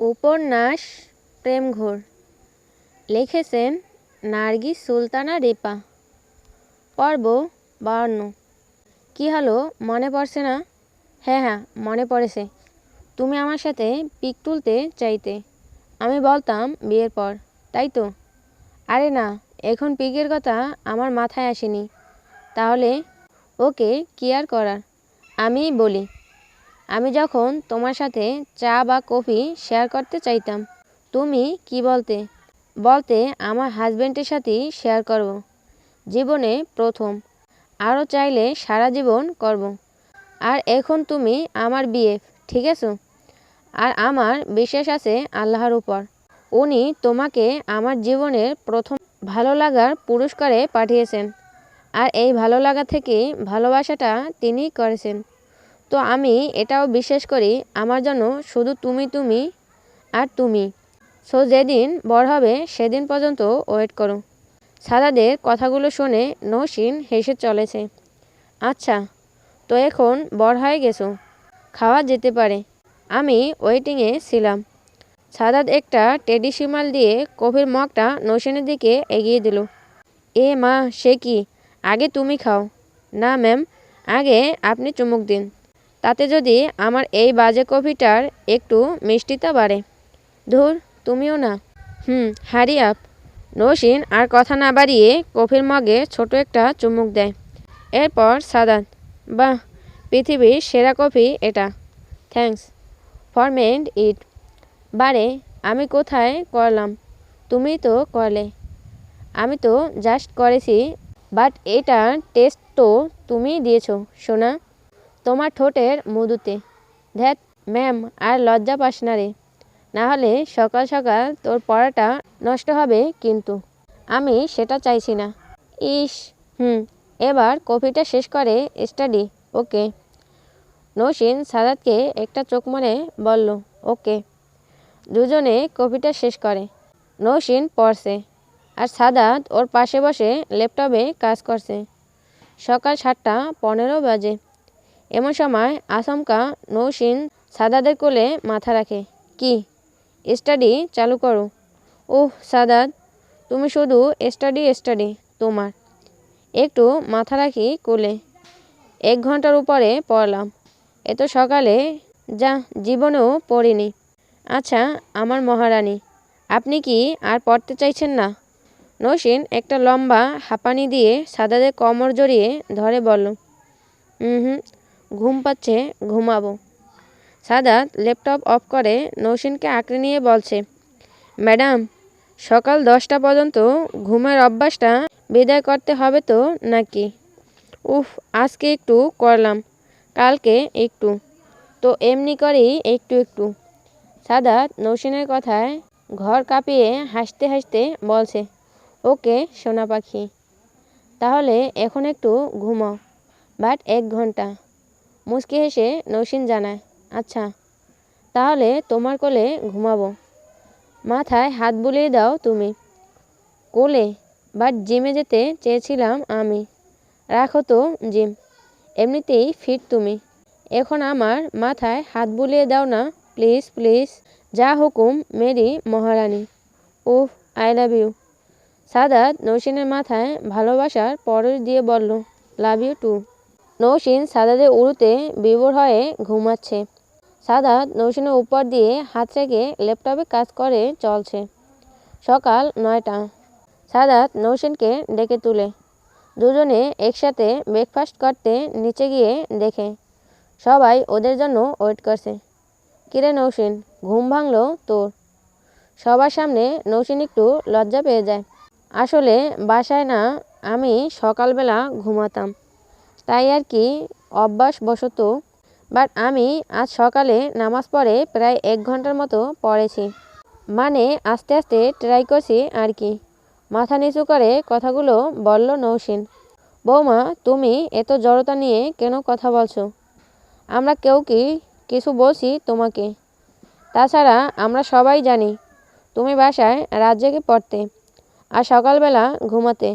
উপন্যাস প্রেমঘোর। লিখেছেন নার্গিস সুলতানা রেপা। পর্ব বাহান্ন কী হলো, মনে পড়ছে না? হ্যাঁ হ্যাঁ মনে পড়েছে। তুমি আমার সাথে পিক তুলতে চাইতে। আমি বলতাম বিয়ের পর, তাই তো? আরে না, এখন পিকের কথা আমার মাথায় আসেনি। তাহলে ওকে কি আর করার? আমিই বলি। আমি যখন তোমার সাথে চা বা কফি শেয়ার করতে চাইতাম, তুমি কি বলতে? বলতে আমার হাজব্যান্ডের সাথেই শেয়ার করব। জীবনে প্রথম। আরও চাইলে সারা জীবন করব। আর এখন তুমি আমার বিয়ে, ঠিক আছে? আর আমার বিশ্বাস আছে আল্লাহর উপর। উনি তোমাকে আমার জীবনের প্রথম ভালো লাগার পুরস্কারে পাঠিয়েছেন। আর এই ভালো লাগা থেকেই ভালোবাসাটা তিনি করেছেন। তো আমি এটাও বিশ্বাস করি, আমার জন্য শুধু তুমি তুমি আর তুমি। সো যেদিন বড় হবে, সেদিন পর্যন্ত ওয়েট করো। সাদাদের কথাগুলো শুনে নসীন হেসে চলেছে। আচ্ছা তো এখন বড় হয়ে গেছো, খাওয়া যেতে পারে। আমি ওয়েটিংয়ে ছিলাম। সাদাত একটা টেডি শিমাল দিয়ে কফির মগটা নসীনের দিকে এগিয়ে দিল। এ মা, সে কি? আগে তুমি খাও। না ম্যাম আগে আপনি চুমুক দিন। তাতে যদি আমার এই বাজে কফিটার একটু মিষ্টিতা বাড়ে। ধুর, তুমিও না। হুম, হারি আপ। নসীন আর কথা না বাড়িয়ে কফির মগে ছোট একটা চুমুক দেয়। এরপর সাদাত, বাহ, পৃথিবীর সেরা কফি এটা। থ্যাঙ্কস। For mend it. বারে, আমি কোথায় করলাম? তুমি তো করলে। আমি তো জাস্ট করেছি, বাট এটার টেস্ট তো তুমি দিয়েছ, সোনা। তোমার ঠোঁটের মধুতে। ধ্যাত ম্যাম, আর লজ্জা পাস না রে। নাহলে সকাল সকাল তোর পড়াটা নষ্ট হবে কিন্তু। আমি সেটা চাইছি না। ইস, হুম, এবার কফিটা শেষ করে স্টাডি, ওকে। নসীন সাদাতকে একটা চোখ মনে বলল, ওকে। দুজনে কফিটা শেষ করে। নসীন পড়ছে, আর সাদাত ওর পাশে বসে ল্যাপটপে কাজ করছে। সকাল সাতটা পনেরো বাজে। এমন সময় আচমকা নৌসিন সাদাদের কোলে মাথা রাখে। কি? স্টাডি চালু করো। ওহ সাদাত, তুমি শুধু স্টাডি স্টাডি, তোমার। একটু মাথা রাখি কোলে। এক ঘণ্টার উপরে পড়লাম। এত সকালে, যা জীবনেও পড়িনি। আচ্ছা আমার মহারানী, আপনি কি আর পড়তে চাইছেন না? নসীন একটা লম্বা হাঁপানি দিয়ে সাদাদের কোমর জড়িয়ে ধরে বলল হুম হুম ঘুম পাচ্ছে, ঘুমাবো। সাদাত ল্যাপটপ অফ করে নৌসিনকে আঁকড়ে নিয়ে বলছে, ম্যাডাম, সকাল দশটা পর্যন্ত ঘুমের অভ্যাসটা বিদায় করতে হবে তো নাকি? উফ, আজকে একটু করলাম, কালকে একটু, তো এমনি করেই একটু একটু। সাদাত নৌসিনের কথায় ঘর কাঁপিয়ে হাসতে হাসতে বলছে, ওকে সোনা পাখি, তাহলে এখন একটু ঘুমাও, বাট এক ঘণ্টা। মুচকি হেসে নৌসিন জানায় আচ্ছা তাহলে তোমার কোলে ঘুমাবো। মাথায় হাত বুলিয়ে দাও তুমি। কোলে, বাট জিমে যেতে চেয়েছিলাম আমি। রাখো তো জিম, এমনিতেই ফিট তুমি। এখন আমার মাথায় হাত বুলিয়ে দাও না, প্লিজ প্লিজ। যা হুকুম, মেরি মহারানী। Oh I love you. Sadat নৌসিনের মাথায় ভালোবাসার পরশ দিয়ে বলল, লাভ ইউ টু। নৌসিন সাদাদের উড়ুতে বিভোর হয়ে ঘুমাচ্ছে। সাদাত নৌসিনের উপর দিয়ে হাত রেখে ল্যাপটপে কাজ করে চলছে। সকাল নয়টা। সাদাত নৌসিনকে ডেকে তুলে। দুজনে একসাথে ব্রেকফাস্ট করতে নিচে গিয়ে দেখে। সবাই ওদের জন্য ওয়েট করছে। কিরে নৌসিন, ঘুম ভাঙলো তোর? সবার সামনে নৌসিন একটু লজ্জা পেয়ে যায়। আসলে বাসায় না, আমি সকালবেলা ঘুমাতাম। তাই আর কি অভ্যাসবশত। বাট আমি আজ সকালে নামাজ পড়ে প্রায় এক ঘণ্টার মতো পড়েছি। মানে আস্তে আস্তে ট্রাই করছি আর কি। মাথা নিচু করে কথাগুলো বলল নৌসিন, বৌমা, তুমি এত জড়তা নিয়ে কেন কথা বলছো? আমরা কেউ কি কিছু বলছি তোমাকে? তাছাড়া আমরা সবাই জানি, তুমি বাসায় রাত জেগে পড়তে আর সকালবেলা ঘুমাতে।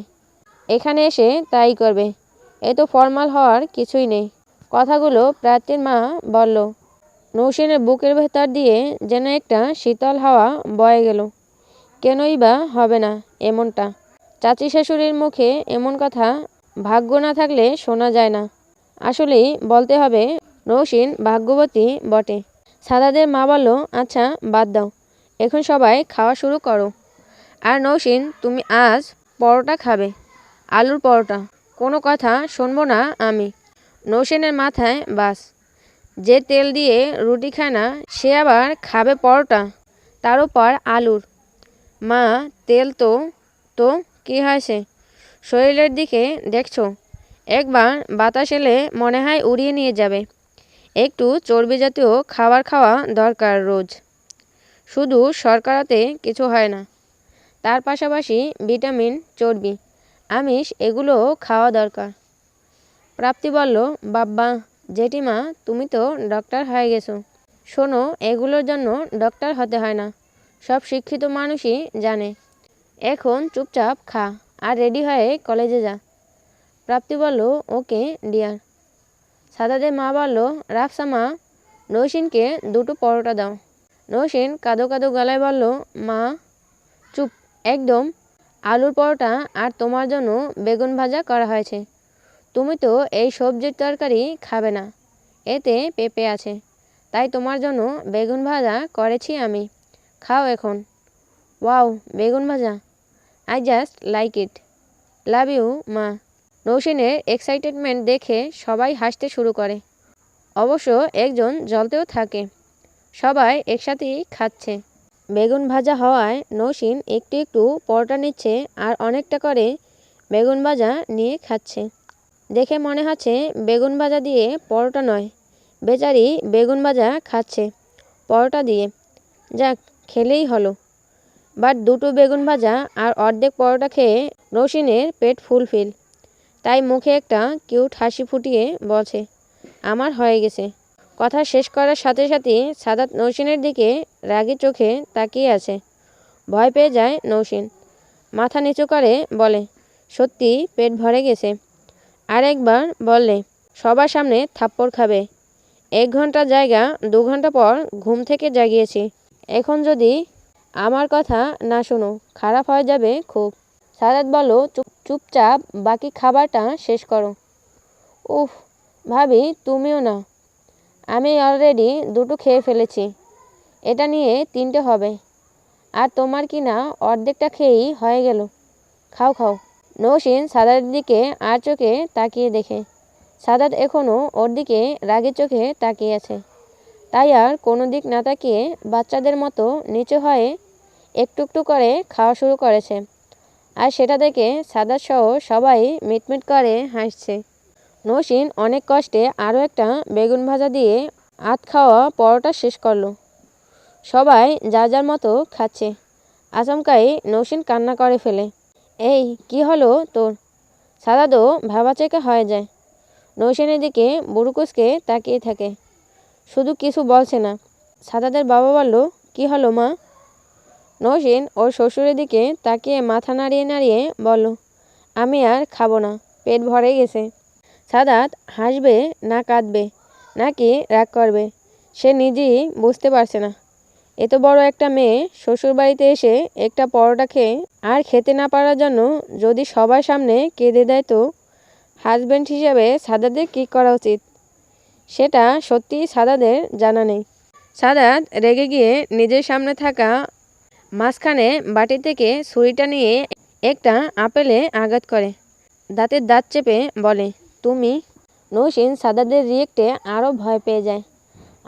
এখানে এসে তাই করবে। এ তো ফর্মাল হওয়ার কিছুই নেই। কথাগুলো প্রার্থীর মা বলল, নৌসেনের বুকের ভেতর দিয়ে যেন একটা শীতল হাওয়া বয়ে গেল। কেনই বা হবে না এমনটা। চাচি শাশুড়ির মুখে এমন কথা ভাগ্য না থাকলে শোনা যায় না। আসলেই বলতে হবে, নৌসিন ভাগ্যবতী বটে। সাদাদের মা বলল আচ্ছা বাদ দাও, এখন সবাই খাওয়া শুরু করো। আর নৌসিন, তুমি আজ পরোটা খাবে, আলুর পরোটা। কোনো কথা শুনব না আমি। নৌসেনের মাথায় বাস। যে তেল দিয়ে রুটি খায় না সে আবার খাবে পরোটা, তার উপর আলুর। মা, তেল তো তো কী হয়েছে শরীরের দিকে দেখছ? একবার বাতাস এলে মনে হয় উড়িয়ে নিয়ে যাবে। একটু চর্বি জাতীয় খাবার খাওয়া দরকার রোজ। শুধু শর্করাতে কিছু হয় না। তার পাশাপাশি ভিটামিন, চর্বি। আমিষ, এগুলো খাওয়া দরকার। প্রাপ্তি বলল, বাব্বা, জেঠিমা, তুমি তো ডক্টর হয়ে গেছো। শোনো, এগুলোর জন্য ডক্টর হতে হয় না। সব শিক্ষিত মানুষই জানে। এখন চুপচাপ খা আর রেডি হয়ে কলেজে যা। প্রাপ্তি বলল, ওকে ডিয়ার সাদাদের মা বলল রাফসা মা নৌসিনকে দুটো পরোটা দাও। নৌসিন কাদো কাদো গলায় বলল, মা, চুপ, একদম আলুর পরোটা আর তোমার জন্য বেগুন ভাজা করা হয়েছে। তুমি তো এই সবজির তরকারি খাবে না। এতে পেঁপে আছে। তাই তোমার জন্য বেগুন ভাজা করেছি আমি। খাও এখন। ওয়াও, বেগুন ভাজা। I just like it. Love you, মা। নৌসেনের এক্সাইটেডমেন্ট দেখে সবাই হাসতে শুরু করে। অবশ্য একজন জলতেও থাকে। সবাই একসাথেই খাচ্ছে। বেগুন ভাজা হওয়ায় নৌসিন একটু একটু পরোটা নিচ্ছে আর অনেকটা করে বেগুন ভাজা নিয়ে খাচ্ছে। দেখে মনে হচ্ছে বেগুন ভাজা দিয়ে পরোটা নয়, বেচারি বেগুন ভাজা খাচ্ছে পরোটা দিয়ে। যাক, খেলেই হলো। বাট দুটো বেগুন ভাজা আর অর্ধেক পরোটা খেয়ে নৌসিনের পেট ফুলফিল। তাই মুখে একটা কিউট হাসি ফুটিয়ে বলছে, আমার হয়ে গেছে। কথা শেষ করার সাথে সাথে সাদাত নৌসিনের দিকে রাগি চোখে তাকিয়ে আছে। ভয় পেয়ে যায় নৌসিন। মাথা নিচু করে বলে, সত্যি পেট ভরে গেছে। আর একবার বললে, সবার সামনে থাপ্পড় খাবে। এক ঘণ্টা জায়গা, দু ঘণ্টা পর ঘুম থেকে জাগিয়েছি। এখন যদি আমার কথা না শোনো, খারাপ হয়ে যাবে খুব। সাদাত বলো চুপ, চুপচাপ বাকি খাবারটা শেষ করো। উফ, ভাবি, তুমিও না। আমি অলরেডি দুটো খেয়ে ফেলেছি। এটা নিয়ে তিনটে হবে। আর তোমার কি না অর্ধেকটা খেয়েই হয়ে গেল। খাও খাও। নৌসিন সাদার দিকে আর চোখে তাকিয়ে দেখে। সাদাত এখনও ওর দিকে রাগের চোখে তাকিয়ে আছে। তাই আর কোনো দিক না তাকিয়ে বাচ্চাদের মতো নিচু হয়ে একটু একটু করে খাওয়া শুরু করেছে। আর সেটা দেখে সাদাত সহ সবাই মিটমিট করে হাসছে। নৌসিন অনেক কষ্টে আরও একটা বেগুন ভাজা দিয়ে আত খাওয়া পরোটা শেষ করল। সবাই যার যার মতো খাচ্ছে। আচমকাই নৌসিন কান্না করে ফেলে। এই, কি হলো তোর? সাদাদও ভাবাচেকা হয়ে যায়। নৌসেনের দিকে বুড়ুকুসকে তাকিয়ে থাকে। শুধু কিছু বলছে না। সাদাদের বাবা বলল, কি হলো মা? নৌসিন ওর শ্বশুরের দিকে তাকিয়ে মাথা নাড়িয়ে নাড়িয়ে বলল, আমি আর খাব না, পেট ভরে গেছে। সাদাত হাসবে না কাঁদবে, নাকি রাগ করবে, সে নিজেই বুঝতে পারছে না। এত বড় একটা মেয়ে শ্বশুরবাড়িতে এসে একটা পরোটা খেয়ে আর খেতে না পারার জন্য যদি সবার সামনে কেঁদে দেয় তো হাজব্যান্ড হিসেবে সাদাদের কী করা উচিত? সেটা সত্যি সাদাদের জানা নেই। সাদাত রেগে গিয়ে নিজের সামনে থাকা মাঝখানে বাটি থেকে ছুরিটা নিয়ে একটা আপেলে আঘাত করে। দাঁতের দাঁত চেপে বলে তুমি নৌসিন সাদাদের রিয়েক্টে আরও ভয় পেয়ে যায়।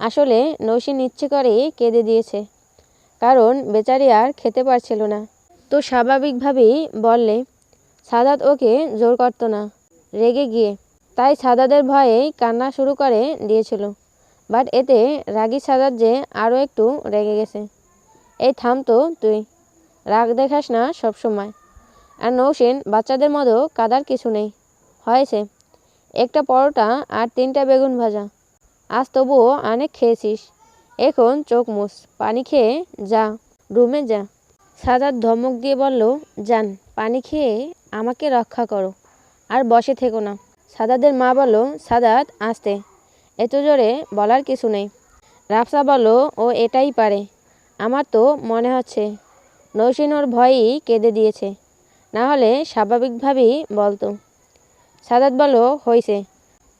আসলে নৌসিন ইচ্ছে করেই কেঁদে দিয়েছে, কারণ বেচারি আর খেতে পারছিল না। তো স্বাভাবিকভাবেই বললে, সাদাত ওকে জোর করতো না, রেগে গিয়ে। তাই সাদাদের ভয়েই কান্না শুরু করে দিয়েছিল, বাট এতে রাগী সাদাত যে আরও একটু রেগে গেছে। এই থাম তো তুই, রাগ দেখাস না সবসময়। আর নৌসেন বাচ্চাদের মতো কাদার কিছু নেই, হয়েছে। একটা পরোটা আর তিনটা বেগুন ভাজা। আজ তবুও অনেক খেয়েছিস। এখন চোখ মুস পানি খেয়ে যা, রুমে যা। সাদাত ধমক দিয়ে বলল যান পানি খেয়ে আমাকে রক্ষা করো, আর বসে থেকো না। সাদাদের মা বলল সাদাত আসতে। এত জোরে বলার কিছু নেই। রাফসা বলল, ও এটাই পারে। আমার তো মনে হচ্ছে নৌসিন ওর ভয়েই কেঁদে দিয়েছে। না হলে স্বাভাবিকভাবেই বলতো। সাদাত বলল হইছে।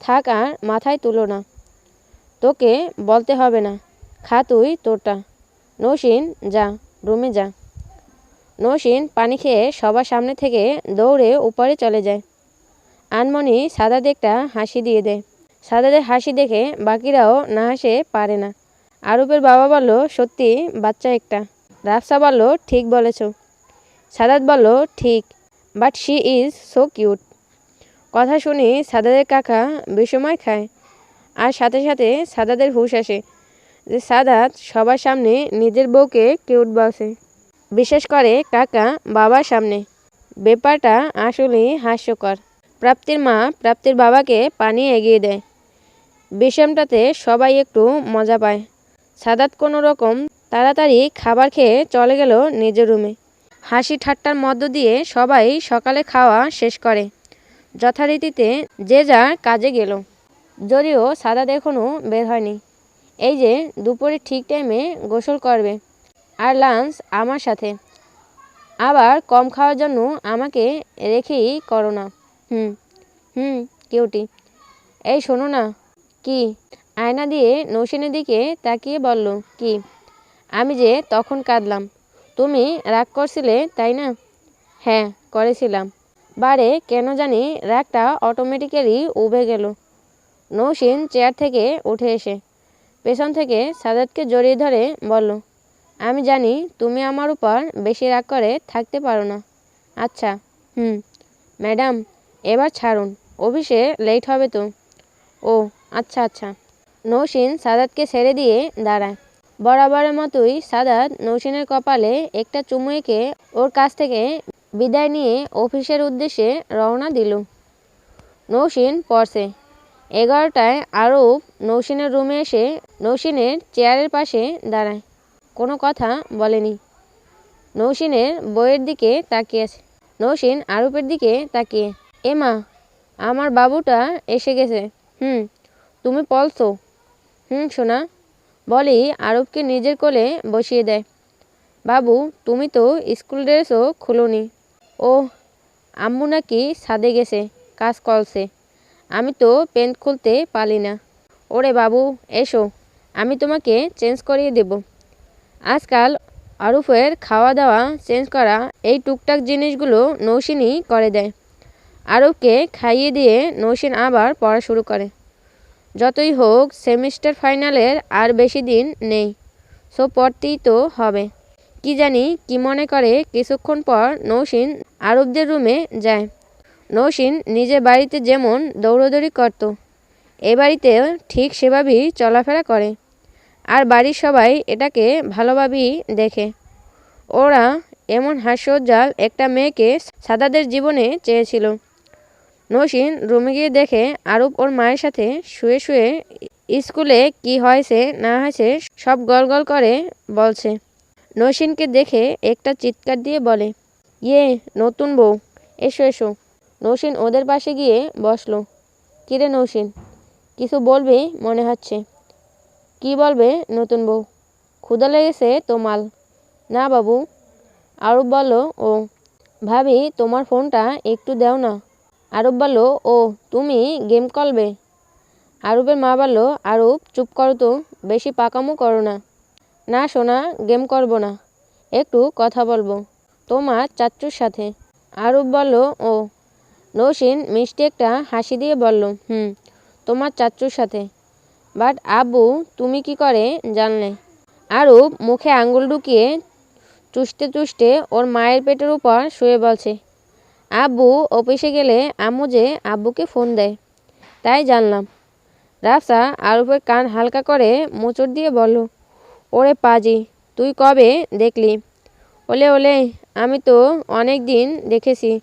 থাক আর মাথায় তুলো না। তোকে বলতে হবে না। খা তুই তোরটা। নৌসিন, যা, রুমে যা। নৌসিন পানি খেয়ে সবার সামনে থেকে দৌড়ে উপরে চলে যায়। আনমনি সাদাত একটা হাসি দিয়ে দেয়। সাদাদের হাসি দেখে বাকিরাও না হাসে পারে না। আরুপের বাবা বলল, সত্যি, বাচ্চা একটা। রাফসা বলল, ঠিক বলেছ। সাদাত বলল, ঠিক but she is so cute কথা শুনে সাদাদের কাকা বিষময় খায়। আর সাথে সাথে সাদাদের হুশ আসে যে সাদাত সবার সামনে নিজের বউকে কিউট বসে বিশেষ করে কাকা বাবার সামনে। ব্যাপারটা আসলেই হাস্যকর। প্রাপ্তির মা প্রাপ্তির বাবাকে পানি এগিয়ে দেয়। বিষমটাতে সবাই একটু মজা পায়। সাদাত কোনো রকম তাড়াতাড়ি খাবার খেয়ে চলে গেল নিজের রুমে। হাসি ঠাট্টার মধ্য দিয়ে সবাই সকালে খাওয়া শেষ করে। যথারীতিতে যে যার কাজে গেল। যদিও সাদাত এখনও বের হয়নি। এই যে দুপুরে ঠিক টাইমে গোসল করবে আর লাঞ্চ আমার সাথে। আবার কম খাওয়ার জন্য আমাকে রেখেই করো না। হুম হুম, কেউটি। এই শোনো না, কি? আয়না দিয়ে নৌসিনের দিকে তাকিয়ে বলল, কি? আমি যে তখন কাঁদলাম। তুমি রাগ করছিলে, তাই না? হ্যাঁ করেছিলাম। বারে কেন জানি রাগটা অটোমেটিক্যালি উবে গেল। নৌসিন চেয়ার থেকে উঠে এসে পেছন থেকে সাদাতকে জড়িয়ে ধরে বলল, আমি জানি তুমি আমার উপর বেশি রাগ করে থাকতে পারো না। আচ্ছা হুম, ম্যাডাম, এবার ছাড়ুন, অফিসে লেট হবে তো। ও আচ্ছা আচ্ছা। নৌসিন সাদাতকে ছেড়ে দিয়ে দাঁড়ায়। বরাবরের মতোই সাদাত নৌসিনের কপালে একটা চুমু এঁকে ওর কাছ থেকে বিদায় নিয়ে অফিসের উদ্দেশ্যে রওনা দিল। নৌসিন পড়ছে। এগারোটায় আরব নৌসিনের রুমে এসে নৌসিনের চেয়ারের পাশে দাঁড়ায়। কোনো কথা বলেনি। নৌসিনের বইয়ের দিকে তাকিয়ে আছে। নৌসিন আরুপের দিকে তাকিয়ে এমা আমার বাবুটা এসে গেছে। হুম, তুমি পলছো হুম, সোনা। বলি আরবকে নিজের কোলে বসিয়ে দেয়। বাবু, তুমি তো স্কুল ড্রেসও খুলোনি। ও আম্মু নাকি ছাদে গেছে, কাজ করছে। আমি তো প্যান্ট খুলতে পারি না। ওরে বাবু, এসো, আমি তোমাকে চেঞ্জ করিয়ে দেব। আজকাল আরুফের খাওয়া দাওয়া চেঞ্জ করা এই টুকটাক জিনিসগুলো নৌসিনই করে দেয়। আরবকে খাইয়ে দিয়ে নৌসিন আবার পড়া শুরু করে। যতই হোক, সেমিস্টার ফাইনালের আর বেশি দিন নেই, সো পড়তেই তো হবে। কি জানি কি মনে করে কিছুক্ষণ পর নৌসিন আরবদের রুমে যায়। নৌসিন নিজের বাড়িতে যেমন দৌড়দৌড়ি করত, এ বাড়িতে ঠিক সেভাবেই চলাফেরা করে। আর বাড়ির সবাই এটাকে ভালোভাবেই দেখে। ওরা এমন হাস্যোজ্জ্বল একটা মেয়েকে সাদাদের জীবনে চেয়েছিল। নৌসিন রুমে গিয়ে দেখে আরব ওর মায়ের সাথে শুয়ে শুয়ে স্কুলে কি হয়েছে, না হয়েছে সব গল গল করে বলছে। নৌসিনকে দেখে একটা চিৎকার দিয়ে বলে ইয়ে নতুন বউ। এসো এসো। নৌসিন ওদের পাশে গিয়ে বসল। কিরে নৌসিন, কিছু বলবে? মনে হচ্ছে। কি বলবে নতুন বউ? ক্ষুদা লেগেছে তো মাল। না বাবু। আরব বলল, ও। ভাবি, তোমার ফোনটা একটু দাও না। আরব বলল, ও, তুমি গেম করবে আরবের মা বলল, আরব, চুপ করো তো, বেশি পাকামো করো না। না সোনা, গেম করব না। একটু কথা বলব। তোমার চাচ্চুর সাথে। আরব বলল ও। নৌসিন মিষ্টি একটা হাসি দিয়ে বলল, হুম, তোমার চাচ্চুর সাথে। বাট আব্বু তুমি কি করে জানলে? আরব মুখে আঙ্গুল ঢুকিয়ে চুষতে চুষতে ওর মায়ের পেটের উপর শুয়ে বলছে আব্বু অফিসে গেলে আম্মু যে আব্বুকে ফোন দেয়, তাই জানলাম। রাফসা আরবের কান হালকা করে মোচড় দিয়ে বলল, ওরে পাজি, তুই কবে দেখলি? ওলে ওলে, আমি তো অনেক দিন দেখেছি।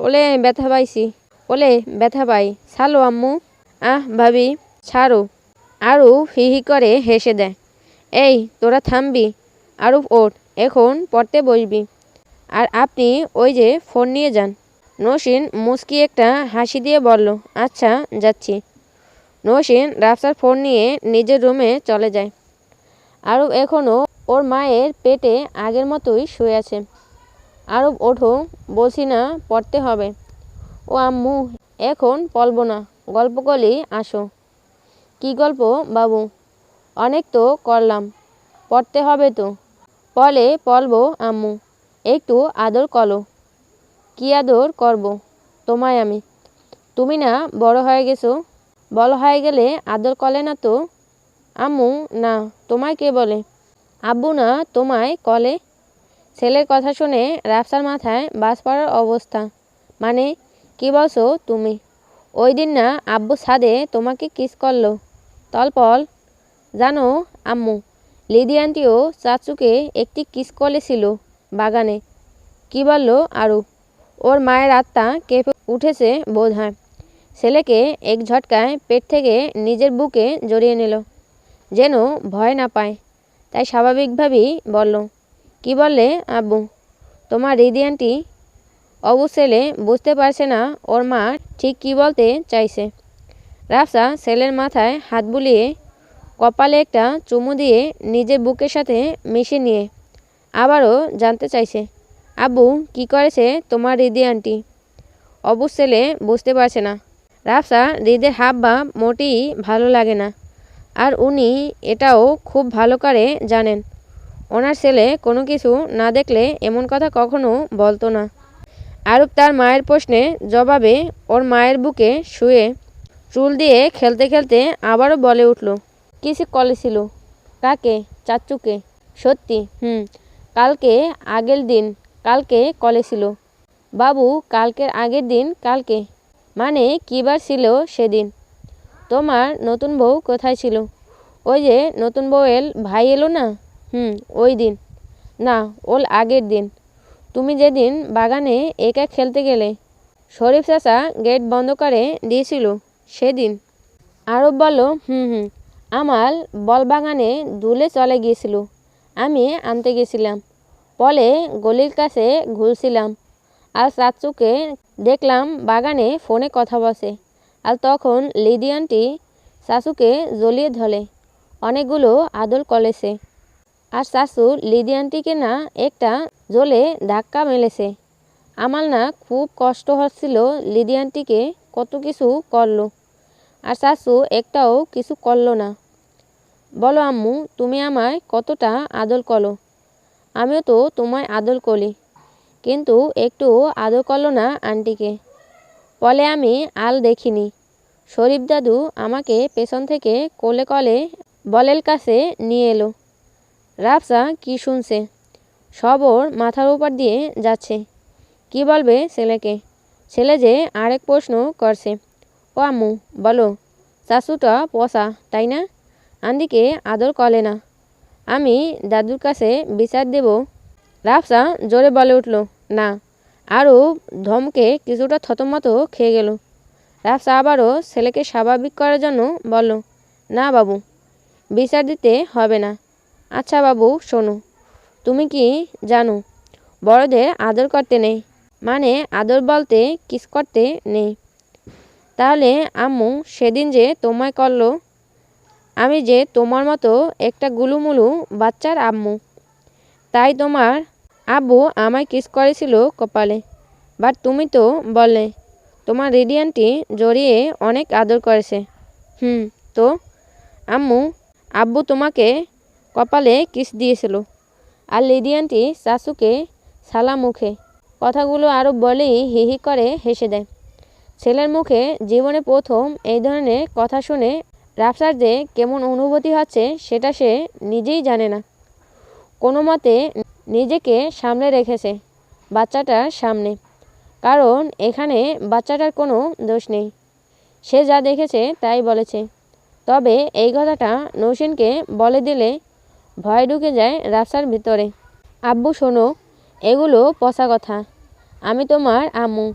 ওলে, ব্যথা পাইছি। ওলে, ব্যথা পাই। ছালো আম্মু। আহ, ভাবি, ছাড়ো। আরু হি হি করে হেসে দেয়। এই, তোরা থামবি। আরুফ ওঠ, এখন পড়তে বসবি। আর আপনি ওই যে ফোন নিয়ে যান। নসীন মুস্কি একটা হাসি দিয়ে বলল আচ্ছা যাচ্ছি। নসীন রাফসার ফোন নিয়ে নিজের রুমে চলে যায়। আরব এখনও ওর মায়ের পেটে আগের মতোই শুয়ে আছে। আরব ওঠো, বলছি না, পড়তে হবে। ও আম্মু, এখন পলবো না, গল্প করলেই আসো। কি গল্প, বাবু? অনেক তো করলাম, পড়তে হবে তো। পলে পলবো আম্মু, একটু আদর করো। কি আদর করব, তোমায় আমি? তুমি না বড় হয়ে গেছো, বড় হয়ে গেলে আদর করলে না তো? আম্মু, না, তোমায় কে বলে? আব্বু না তোমায় কলে? ছেলের কথা শুনে রাফসার মাথায় বাস পড়ার অবস্থা। মানে কি বলছো তুমি? ওই দিন না আব্বু ছাদে তোমাকে কিস করল। তলপল, জানো আম্মু, লিদি আন্টিও চাচুকে একটি কিস করেছিল বাগানে। কি বলল আরু? ওর মায়ের আত্মা কেঁপে উঠেছে বোধ হয় ছেলেকে এক ঝটকায় পেট থেকে নিজের বুকে জড়িয়ে নিল, যেন ভয় না পায়। তাই স্বাভাবিকভাবেই বলল, কি বললে, আব্বু? তোমার রিদি আন্টি অবু ছেলে বুঝতে পারছে না ওর মা ঠিক কি বলতে চাইছে। রাফসা ছেলের মাথায় হাত বুলিয়ে কপালে একটা চুমু দিয়ে নিজের বুকের সাথে মিশে নিয়ে আবারও জানতে চাইছে, আব্বু, কি করেছে তোমার রিদি আন্টি? অবু ছেলে বুঝতে পারছে না। রাফসা হৃদের হাব বা মোটেই ভালো লাগে না। আর উনি এটাও খুব ভালো করে জানেন। ওনার ছেলে কোনো কিছু না দেখলে এমন কথা কখনো বলতো না। আরব তার মায়ের প্রশ্নে জবাবে ওর মায়ের বুকে শুয়ে চুল দিয়ে খেলতে খেলতে আবারও বলে উঠল কিছু কলেছিল কাকে? চাচুকে সত্যি, হুম, কালকে আগের দিন কালকে কলেছিল বাবু, কালকের আগের দিন কালকে? মানে কিবার ছিল সেদিন? তোমার নতুন বউ কোথায় ছিল? ওই যে নতুন বউয়ের ভাই এলো না? হুম, ওই দিন। না ওল আগের দিন। তুমি যেদিন বাগানে একা খেলতে গেলে, শরীফ চাচা গেট বন্ধ করে দিয়েছিল সেদিন। আরব বলল, হুম হুম আমার বল বাগানে দুলে চলে গিয়েছিল। আমি আনতে গেছিলাম। পলে গলির কাছে ঘুরছিলাম। আর চাচুকে দেখলাম বাগানে ফোনে কথা বসে আর তখন লিদি আন্টি শাশুকে জ্বলিয়ে ধরে, অনেকগুলো আদল কলেছে। আর শাশু লিদি আন্টিকে না একটা জলে ধাক্কা মেলেছে। আমার না খুব কষ্ট হচ্ছিল লিদি আন্টিকে কত কিছু করল, আর শাশু একটাও কিছু করল না। বলো আম্মু, তুমি আমায় কতটা আদল করো আমিও তো তোমায় আদল করি, কিন্তু একটু আদর করল না আন্টিকে। বলে, আমি আল দেখিনি। শরীফ দাদু আমাকে পেছন থেকে কোলে কলে বলের কাছে নিয়ে এলো। রাফসা কি শুনছে? সব ওর মাথার উপর দিয়ে যাচ্ছে। কি বলবে ছেলেকে? ছেলে যে আরেক প্রশ্ন করছে। ও আম্মু, বলো, শাশুটা পশা তাই না? আন্দিকে আদর করে না। আমি দাদুর কাছে বিচার দেব। রাফসা জোরে বলে উঠল, না। আরও ধমকে কিছুটা থতমত খেয়ে গেল। রাফসা আবারও ছেলেকে স্বাভাবিক করার জন্য বলল, না বাবু, বিচার দিতে হবে না। আচ্ছা বাবু, শোনো, তুমি কি জানো, বড়দের আদর করতে নেই মানে আদর বলতে কিস করতে নেই। তাহলে আম্মু সেদিন যে তোমায় করল, আমি যে তোমার মতো একটা গুলুমুলু বাচ্চার আম্মু, তাই তোমার আব্বু, আমায় কিস করেছিল কপালে। বাট তুমি তো বললে, তোমার রেডিয়ানটি জড়িয়ে অনেক আদর করেছে। হুম, তো? আম্মু, আব্বু তোমাকে কপালে কিস দিয়েছিল। আর লেডিয়ানটি শাশুকে সালা মুখে। কথাগুলো আরও বলেই হি হি করে হেসে দেয়। ছেলের মুখে জীবনে প্রথম এই ধরনের কথা শুনে রাফসার যে কেমন অনুভূতি হচ্ছে সেটা সে নিজেই জানে না। কোনো মতে নিজেকে সামনে রেখেছে, বাচ্চাটার সামনে। কারণ এখানে বাচ্চাটার কোনো দোষ নেই। সে যা দেখেছে তাই বলেছে। তবে এই কথাটা নৌসিনকে বলে দিলে ভয় ঢুকে যায় রাস্তার ভিতরে। আব্বু, শোনো, এগুলো পচা কথা। আমি তোমার আম্মু,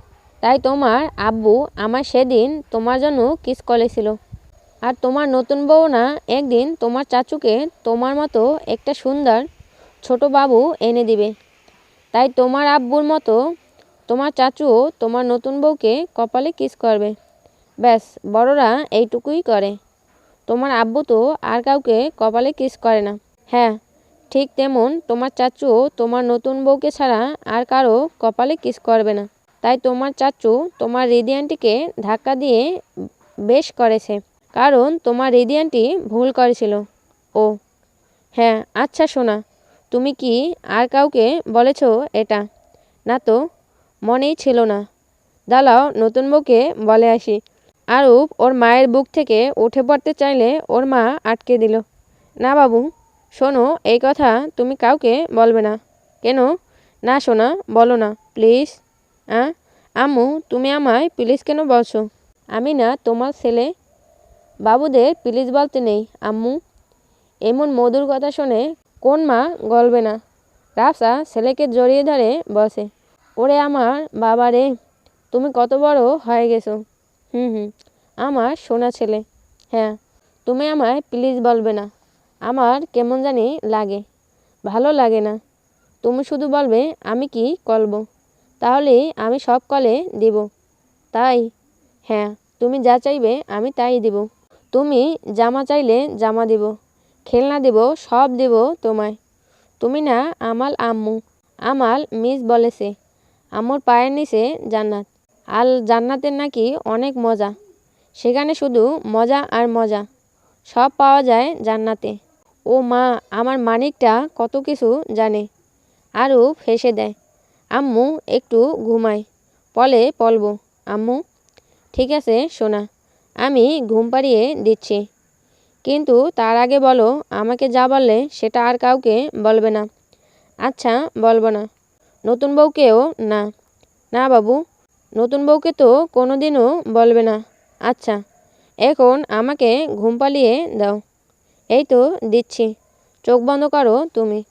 তাই তোমার আব্বু আমার সেদিন তোমার জন্য কিস করেছিল। আর তোমার নতুন বউ না, একদিন তোমার চাচুকে তোমার মতো একটা সুন্দর ছোট বাবু এনে দিবে। তাই তোমার আব্বুর মতো তোমার চাচুও তোমার নতুন বউকে কপালে কিস করবে। ব্যাস, বড়রা এইটুকুই করে। তোমার আব্বু তো আর কাউকে কপালে কিস করে না। হ্যাঁ ঠিক তেমন তোমার চাচুও তোমার নতুন বউকে ছাড়া আর কারও কপালে কিস করবে না। তাই তোমার চাচু তোমার রিদি আন্টিকে ধাক্কা দিয়ে বেশ করেছে। কারণ তোমার রিদি আন্টি ভুল করেছিল। ও হ্যাঁ আচ্ছা শোনা তুমি কি আর কাউকে বলেছ এটা? না তো, মনেই ছিল না। দাঁড়াও, নতুন বউকে বলে আসি। আরূপ ওর মায়ের বুক থেকে উঠে পড়তে চাইলে ওর মা আটকে দিল। না বাবু, শোনো, এই কথা তুমি কাউকে বলবে না। কেন? না শোনা বলো না, প্লিজ। হ্যাঁ আম্মু, তুমি আমায় প্লিজ কেন বলছো? আমি না তোমার ছেলে। বাবুদের প্লিজ বলতে নেই, আম্মু। এমন মধুর কথা শুনে কোন মা গলবে না? রাফসা ছেলেকে জড়িয়ে ধরে বসে। ওরে আমার বাবা রে তুমি কত বড় হয়ে গেছো। হুম হুম, আমার সোনা ছেলে। হ্যাঁ তুমি আমায় প্লিজ বলবে না। আমার কেমন জানি লাগে। ভালো লাগে না। তুমি শুধু বলবে, আমি কি করব? তাহলে আমি সব কলে দিব। তাই? হ্যাঁ তুমি যা চাইবে, আমি তাই দিব। তুমি জামা চাইলে জামা দিব। খেলনা দেব, সব দেব তোমায়। তুমি না আমাল আম্মু, আমাল মিস বলেছে। আম্মুর পায়ের নিচে জান্নাত। আল জান্নাতের নাকি অনেক মজা। সেখানে শুধু মজা আর মজা। সব পাওয়া যায় জান্নাতে। ও মা, আমার মানিকটা কত কিছু জানে। আরও ফেসে দেয়, আম্মু একটু ঘুমায়। পলে পলবো, আম্মু। ঠিক আছে, সোনা, আমি ঘুম পাড়িয়ে দিচ্ছি। কিন্তু তার আগে বলো, আমাকে যা বললে সেটা আর কাউকে বলবে না। আচ্ছা বলব না। নতুন বউকেও না। না বাবু, নতুন বউকে তো কোনো দিনও বলবে না। আচ্ছা এখন আমাকে ঘুম পালিয়ে দাও। এই তো দিচ্ছি। চোখ বন্ধ করো তুমি।